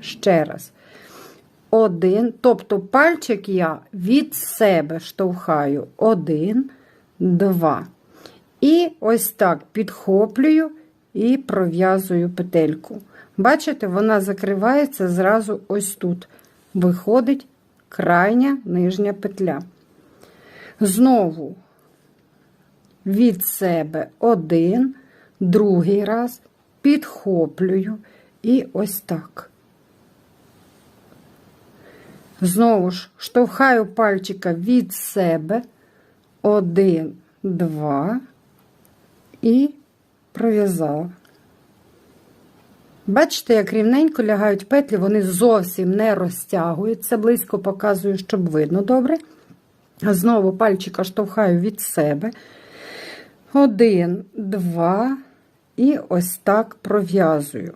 Ще раз. Один, тобто пальчик я від себе штовхаю. Один, два. І ось так підхоплюю і пров'язую петельку. Бачите, вона закривається зразу ось тут. Виходить крайня нижня петля. Знову від себе один, другий раз підхоплюю і ось так. Знову ж штовхаю пальчика від себе. Один, два і пров'язала. Бачите, як рівненько лягають петлі, вони зовсім не розтягуються. Близько показую, щоб видно добре. Знову пальчика штовхаю від себе. Один, два, і ось так пров'язую.